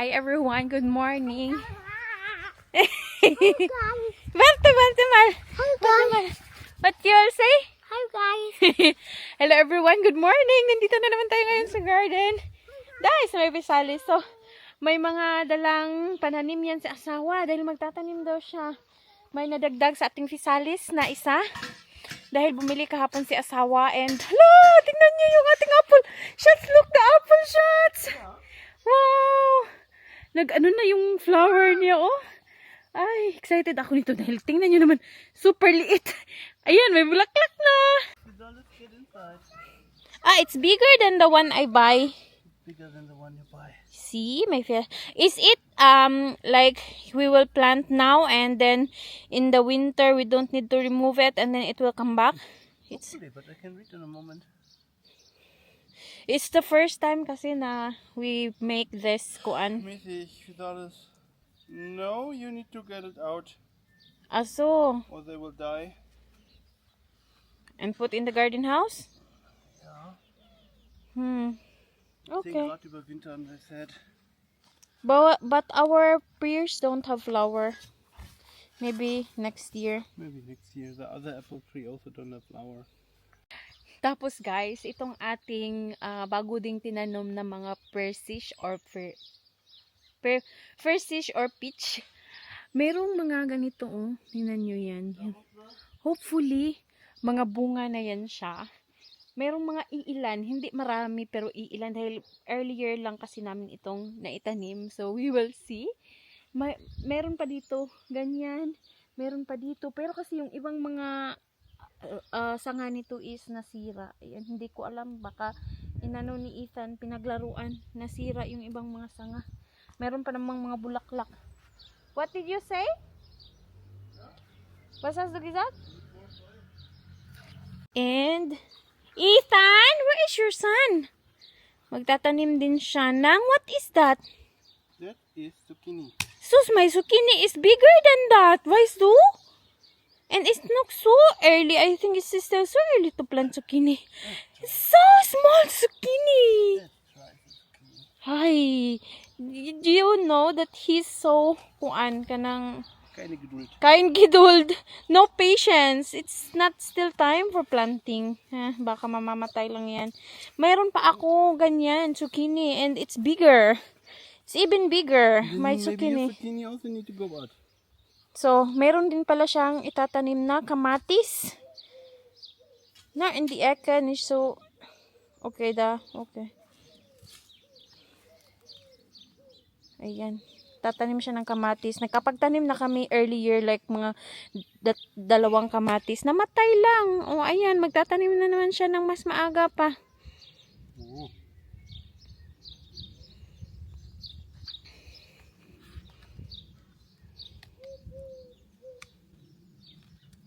Hi everyone, good morning. Barte, barte mal. Hi mal. What you all say? Hi guys. Hello everyone, good morning. Nandito na naman tayo ngayon sa garden. Dahil sa may Visalis. So, may mga dalang pananim yan sa asawa dahil magtatanim daw siya. May nadagdag sa ating Visalis na isa. Dahil bumili kahapon si asawa and hala, tingnan niyo yung ating apple. Shots, look the apple shots. Wow. Nag-ano na yung flower niya, oh. Ay, excited ako nito dahil tingnan niyo naman, super liit. Ayan, may bulaklak na. Ah, it's bigger than the one I buy. Bigger than the one you buy. See, my fair. Is it um like we will plant now and then in the winter we don't need to remove it and then it will come back? It's Hopefully, but I can read in a moment. It's the first time kasi na we make this kuan. Mäßig? No, you need to get it out Aso or they will die. and put in the garden house? Ja. Hmm. Okay. Überwintern, they said. But but our pears don't have flower. Maybe next year. Maybe next year. The other apple tree also don't have flower. Tapos guys, itong ating ah, bago ding tinanom na mga persish or per, per, persish or peach. Merong mga ganito oh. Tingnan nyo yan. Yan. Hopefully, mga bunga na yan siya. Merong mga iilan, hindi marami pero iilan dahil earlier lang kasi namin itong naitanim. So we will see. May, meron pa dito, ganyan. Meron pa dito. Pero kasi yung ibang mga uh, uh, sanga nito is nasira. Ayan, hindi ko alam. Baka inano ni Ethan, pinaglaruan. Nasira yung ibang mga sanga. Meron pa namang mga bulaklak. What did you say? Du gesagt? And, Ethan, where is your son? Magtatanim din siya ng, what is that? That is zucchini. Sus, my zucchini is bigger than that. Weißt du? And it's not so early. I think it's still so early to plant zucchini. It's so small zucchini. Hi. Do you know that he's so kuan kanang Keine Geduld. kain giduld. No patience. It's not still time for planting. Eh, baka mamamatay lang yan. Mayroon pa ako ganyan, zucchini. And it's bigger. It's even bigger. My Maybe zucchini. your zucchini also need to go out. So, meron din pala siyang itatanim na kamatis. Na, in the eka ni so, okay da, okay. Ayan. Tatanim siya ng kamatis. Nagkapagtanim na kami earlier, like mga dalawang kamatis. Namatay lang. O, ayan, magtatanim na naman siya ng mas maaga pa.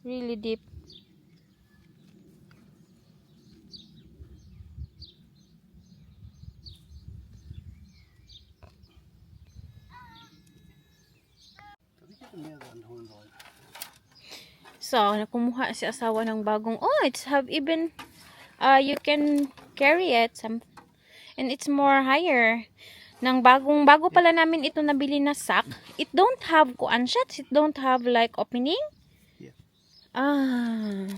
Really deep. So, nakumuha si asawa ng bagong, oh, it's have even, uh, you can carry it, some, and it's more higher. Nang bagong, bago pala namin ito nabili na sack, it don't have kuan shots, it don't have like opening. Ah.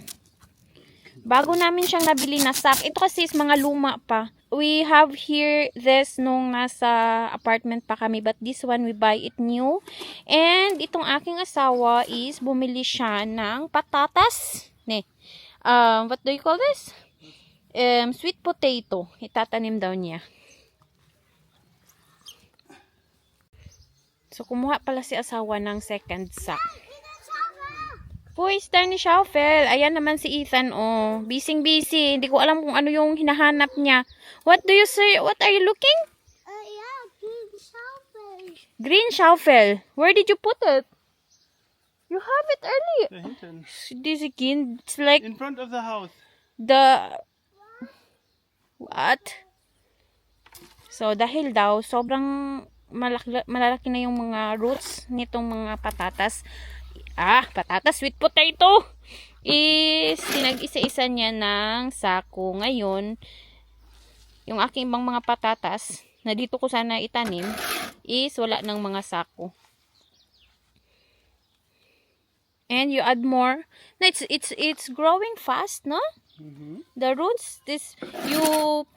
Bago namin siyang nabili na sack. Ito kasi is mga luma pa. We have here this nung nasa apartment pa kami. But this one, we buy it new. And itong aking asawa is bumili siya ng patatas. Ne. Um, what do you call this? Um, sweet potato. Itatanim daw niya. So, kumuha pala si asawa ng second sack. Boys, ni Schaufel. Ayan naman si Ethan, oh. Busy-busy. Hindi ko alam kung ano yung hinahanap niya. What do you say? What are you looking? Uh, yeah, green shovel. Green Schaufel. Where did you put it? You have it earlier. Da hinten. This again, it's like In front of the house. the... What? So, dahil daw, sobrang malaki, malalaki na yung mga roots nitong mga patatas. Ah, patatas sweet potato! Is, sinag-isa-isa niya ng sako. Ngayon, yung aking ibang mga patatas, na dito ko sana itanim, is wala ng mga sako. And you add more. No, it's it's it's growing fast, no? Mm-hmm. The roots, this you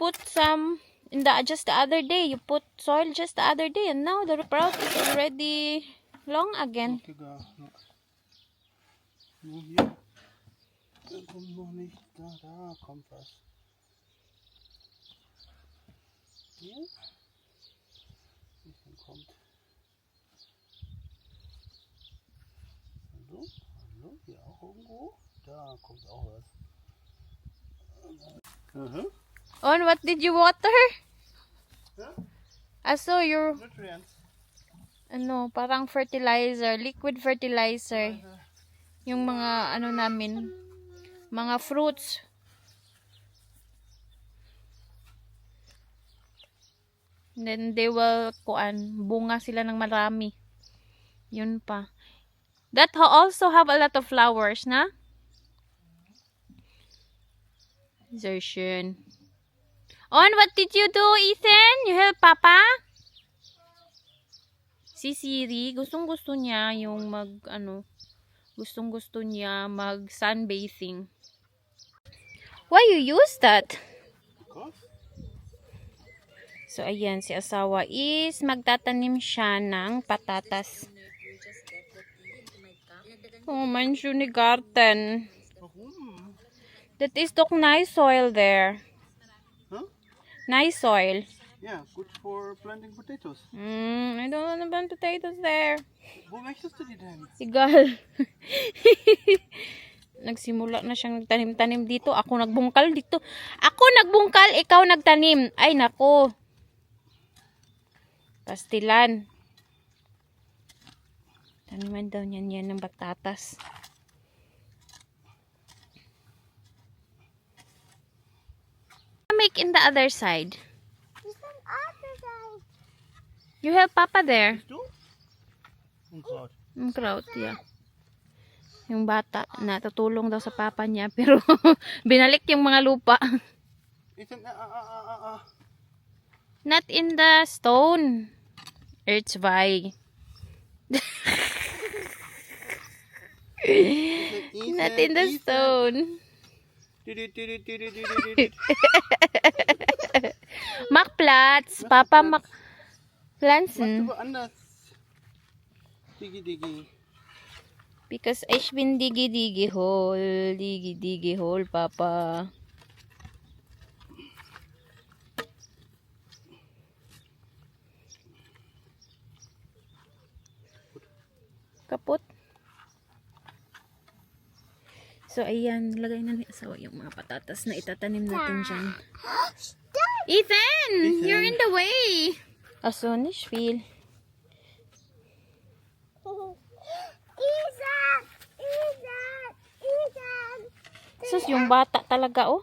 put some in the just the other day. You put soil just the other day, and now the sprout is already long again. No. No, hier. Der kommt noch nicht. Da, da kommt was. Hier. Bisschen kommt. Hallo? Hallo? Hier auch irgendwo? Da kommt auch was. Mhm. On what did you water? Ja? I saw your Nutrients. ano, parang fertilizer, liquid fertilizer. Yung mga ano namin, mga fruits. Then they will kuan, bunga sila ng marami. Yun pa. That ha- also have a lot of flowers, na? Schön. On, what did you do, Ethan? You help Papa? Si Siri, gustong gusto niya yung mag, ano, gustong gusto niya mag sunbathing. Why you use that? So, ayan, si asawa is magtatanim siya ng patatas. Oh, mansion ni garden. That is doch nice soil there. Huh? Nice soil. Yeah, good for planting potatoes. Mm, I don't want to plant potatoes there. Wo möchtest du die denn? Sigal. Nagsimula na siyang nagtanim-tanim dito. Ako nagbungkal dito. Ako nagbungkal, ikaw nagtanim. Ay, nako. Pastilan. Taniman daw niyan yan ng batatas. Make in the other side. There's some other guy. You help Papa there. Du? Unkraut. Yung yeah. Yung bata, natutulong daw sa papa niya, pero binalik yung mga lupa. Ah, ah, ah, ah, ah. Not in the stone. Earth's by. Not in the stone. Makplats. Papa Mak... Pflanzen. woanders. Digi, digi. Because ich bin digi digi hole. Digi digi hole, Papa. Kapot. So, ayan. Lagay na ni asawa yung mga patatas na itatanim natin dyan. Ethan! You're in the way! Aso nicht viel. Ethan! Ethan! Ethan! Sus, yung bata talaga, oh.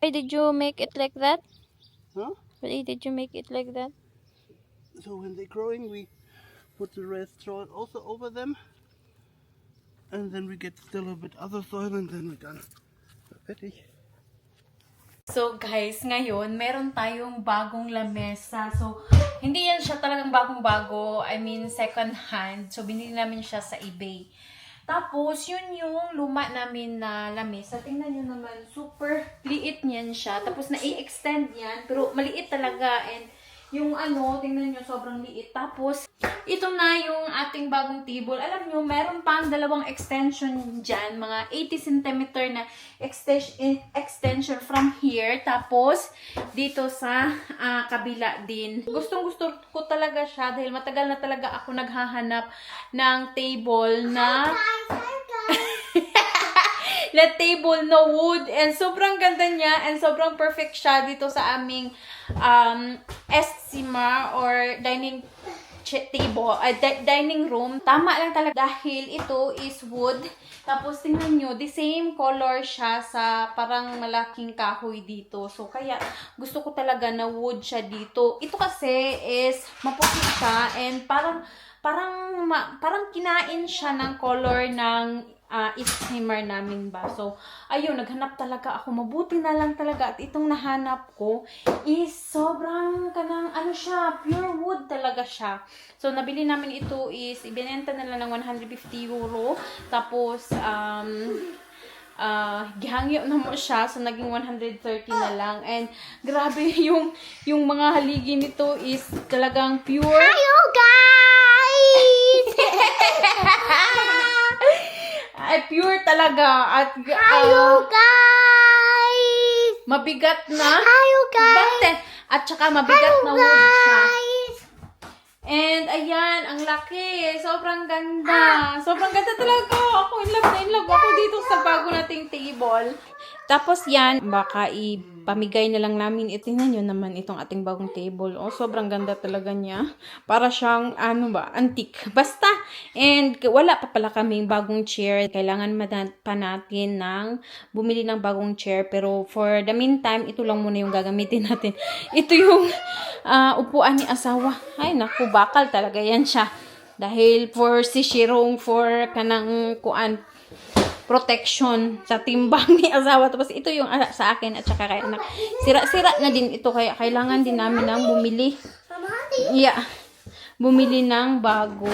Why did you make it like that? Huh? Why did you make it like that? So when they're growing, we put the red soil also over them. And then we get still a bit other soil and then we're done. Fertig. So guys, ngayon meron tayong bagong lamesa. So hindi yan siya talagang bagong-bago. I mean second hand. So binili namin siya sa eBay. Tapos yun yung luma namin na lamesa. Tingnan nyo naman, super liit niyan siya. Tapos na-i-extend yan. Pero maliit talaga. And yung ano, tingnan nyo, sobrang liit. Tapos, ito na yung ating bagong table. Alam nyo, meron pang dalawang extension dyan. Mga 80 cm na extension, extension from here. Tapos, dito sa ah, kabila din. Gustong gusto ko talaga siya dahil matagal na talaga ako naghahanap ng table na na table no wood and sobrang ganda niya and sobrang perfect siya dito sa aming um estima or dining table, uh, di- dining room. Tama lang talaga dahil ito is wood. Tapos tingnan nyo, the same color siya sa parang malaking kahoy dito. So kaya gusto ko talaga na wood siya dito. Ito kasi is maputi siya and parang parang ma- parang kinain siya ng color ng uh, steamer namin ba. So, ayun, naghanap talaga ako. Mabuti na lang talaga. At itong nahanap ko is sobrang kanang, ano siya, pure wood talaga siya. So, nabili namin ito is, ibinenta nila ng 150 euro. Tapos, um, ah gihangyo na mo siya. So, naging 130 na lang. And, grabe yung, yung mga haligi nito is talagang pure. Hello, Ay, pure talaga. At, Hello, ah, guys! mabigat na. Hello, guys! Bante. At saka mabigat na wood siya. And ayan, ang laki. Sobrang ganda. Sobrang ganda talaga. Ako in love na in love ako dito sa bago nating table. Tapos yan, baka ipamigay na lang namin. E, tingnan nyo naman itong ating bagong table. Oh, sobrang ganda talaga niya. Para siyang, ano ba, antique. Basta. And wala pa pala kaming bagong chair. Kailangan pa natin ng bumili ng bagong chair. Pero for the meantime, ito lang muna yung gagamitin natin. Ito yung ah, upuan ni asawa. Ay, naku, bakal talaga yan siya. Dahil for si Shirong, for kanang kuan, protection sa timbang ni asawa. Tapos ito yung sa akin at saka kay anak. Sira-sira na din ito kaya kailangan din namin ng bumili. Yeah. Bumili ng bago.